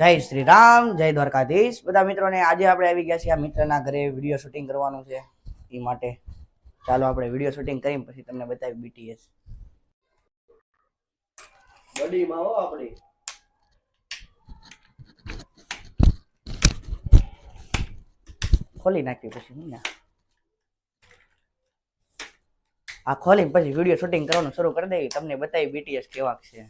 જય શ્રી રામ જય દ્વારકાધીશ. બધા મિત્રોને આજે આપણે આવી ગયા છીએ આ મિત્રના ઘરે વીડિયો શૂટિંગ કરવાનું છે. એ માટે ચાલો આપણે વીડિયો શૂટિંગ કરી પછી તમને બતાવી બીટીએસ બડીમાં હો આપણી. ખોલી નાખ્યું પછી હું આ ખોલીને પછી વીડિયો શૂટિંગ કરવાનું શરૂ કરી દઈએ. તમને બતાવી બીટીએસ કેવાક છે.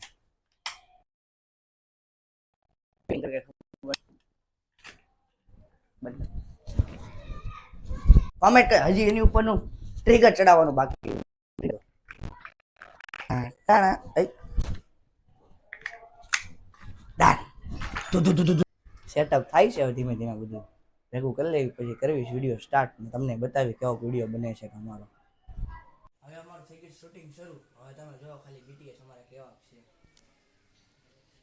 કોમેન્ટ હજી એની ઉપરનું ટ્રિગર ચડાવવાનું બાકી. સેટઅપ થાય છે ધીમે ધીમે બધું. ભેગું કરી લેવી, પછી કરવી વીડિયો સ્ટાર્ટ તમને બતાવી કેવો વીડિયો બને છે અમારો. હવે અમારું થઈ ગયું શૂટિંગ શરૂ. હવે તમે જો ખાલી બીટીએસ અમારે કેવા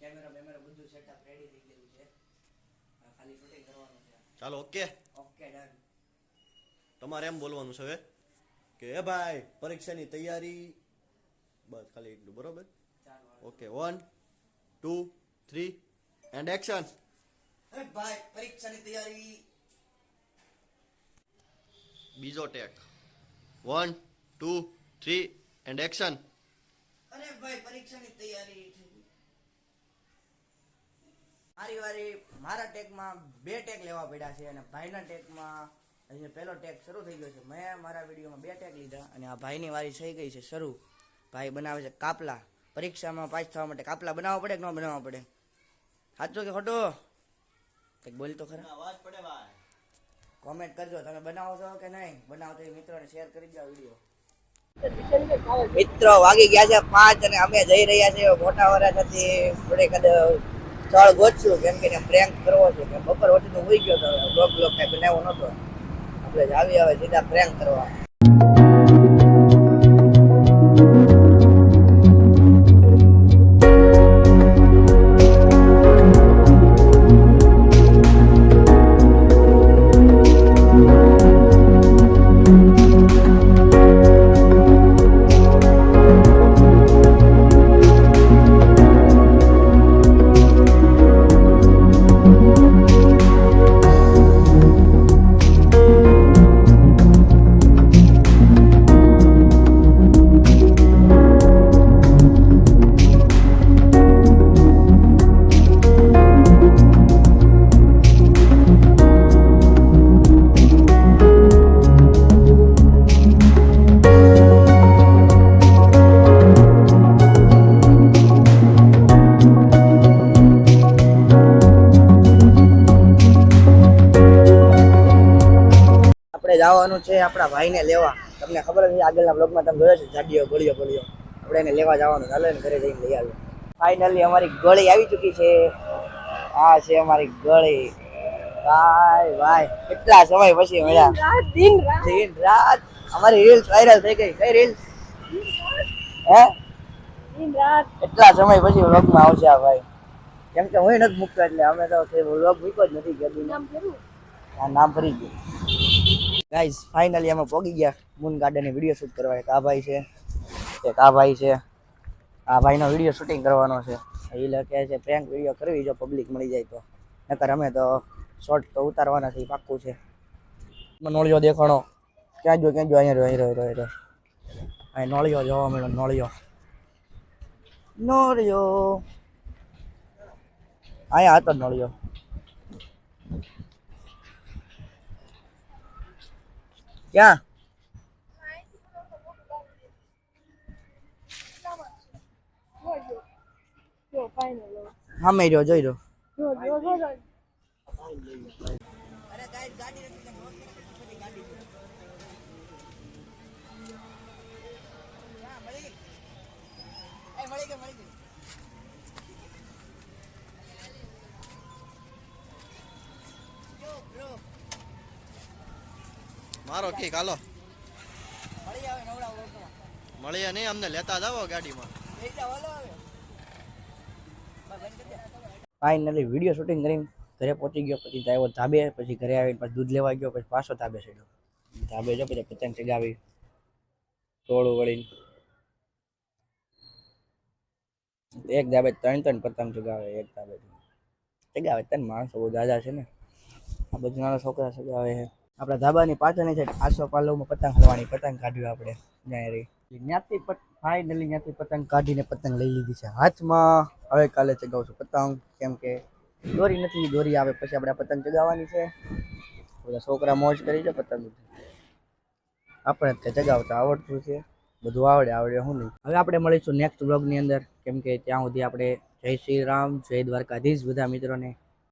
કેમેરા બેમેરા બધું સેટઅપ રેડી થઈ ગયેલું છે. ખાલી શૂટિંગ કરવાનું છે. ચાલો ઓકે ઓકે ડન તમારે એમ બોલવાનું છે હવે? કે હે ભાઈ પરીક્ષાની તૈયારી. બસ ખાલી એટલું બરોબર? Okay one two three and action અરે ભાઈ પરીક્ષાની તૈયારી. બીજો take. One two three and action અરે ભાઈ પરીક્ષાની તૈયારી. મારી વારી મારા ટેકમાં બે ટેક લેવા પડ્યા છે અને ભાઈના ટેકમાં હજી પહેલો ટેક શરૂ થઈ ગયો છે. મેં મારા વિડીયોમાં બે ટેક લીધા અને આ ભાઈની વારી થઈ ગઈ છે શરૂ. ભાઈ બનાવે છે કાપલા. પરીક્ષામાં પાસ થવા માટે કાપલા બનાવવા પડે કે ન બનાવવા પડે? સાચો કે ખોટો? કંઈક બોલ તો ખરા. અવાજ પડે ભાઈ. કોમેન્ટ કરજો તમે બનાવો છો કે નહીં? બનાવો તો એ મિત્રોને શેર કરી દો વીડિયો. મિત્રો વાગી ગયા છે પાંચ અને અમે જઈ રહ્યા છીએ મોટા વરાછાથી થોડે કદાચ સ્થળ ગોતશું, કેમ કે પ્રેન્ક કરવો છે, કે બપોર વચ્ચે હોઈ ગયો હતો બ્લોગ બ્લોક કાંઈ બનાવ્યો નતો આપણે આવી આવે સીધા પ્રેન્ક કરવા. જવાનું છે આપણા ભાઈને લેવા. તમને ખબર છે આગળના બ્લોગમાં તમે જોયો છે જાડીઓ ગોળીઓ ગોળીઓ. આપણે એને લેવા જવાનું. ચાલો એને ઘરે જઈને લઈ આવ્યો ફાઇનલી અમારી ગળી આવી ચૂકી છે. આ છે અમારી ગળી. ભાઈ ભાઈ કેટલા સમય પછી મળ્યા? દિન રાત દિન રાત. અમારી રીલ્સ વાયરલ થઈ ગઈ. કઈ રીલ્સ હે? દિન રાત. એટલા સમય પછી વ્લોગમાં આવશે આ ભાઈ? કેમ કે હું નથી મૂકતો એટલે અમે તો વ્લોગ મૂક્યો જ નથી કદી નામ નામ ફરી ગયું. ગાઈઝ ફાઇનલી અમે પહોંચી ગયા. મૂન ગાર્ડન વીડિયો શૂટ કરવા. એક આ ભાઈ છે, એક આ ભાઈ છે. આ ભાઈનો વીડિયો શૂટિંગ કરવાનો છે. એ લખે છે પ્રેન્ક વીડિયો કરવી જો પબ્લિક મળી જાય તો. નકર અમે તો શોર્ટ તો ઉતારવાના છે, એ પાક્કું છે. નોળિયો દેખાણો. ક્યાં જો ક્યાં જો અહીંયા રહ્યો રહ્યો રહ્યો રહ્યો. અહીં નોળિયો જોવા મળ્યો, નોળિયો. નોળિયો. અહીંયા હતો નોળિયો. ક્યાં હા સામે રહ્યો જોઈ રહ્યો મળી ગઈ. મળી જો. મારો ઠીક હાલો. મળીએ નહીં અમને લેતા જાઓ ગાડીમાં. ફાઇનલી વીડિયો શૂટિંગ કરીને ઘરે પહોંચી ગયો પછી આવ્યો ધાબે પછી ઘરે આવીને પછી દૂધ લેવા ગયો પછી પાછો ધાબે ચડ્યો. ધાબે જો પછી પતંગ ચગાવી ટોળું વળીને એક ધાબે ત્રણ ત્રણ પતંગ ચગાવે એક ધાબે ચગાવે. ત્રણ માણસો બહુ દાદા છે ને. આ બધું નાના છોકરા ચગાવે છે. આપણા ધાબાની પાછળની છે આસો પાલવમાં પતંગ હલવાની, પતંગ કાઢ્યું આપણે. ત્યાં ત્યાંથી ફાઇનલી ત્યાંથી પતંગ કાઢીને પતંગ લઈ લીધી છે હાથમાં. હવે કાલે ચગાવું છું પતંગ, કેમ કે દોરી નથી, દોરી આવે પછી આપણે પતંગ ચગાવવાની છે. બધા છોકરા મોજ કરી છે પતંગ આપણે તે ચગાવતા આવડતું છે. બધું આવડે આવડે હું નહીં. હવે આપણે મળીશું નેક્સ્ટ બ્લોગની અંદર. કેમ કે ત્યાં સુધી આપણે જય શ્રી રામ, જય દ્વારકાધીશ બધા મિત્રોને.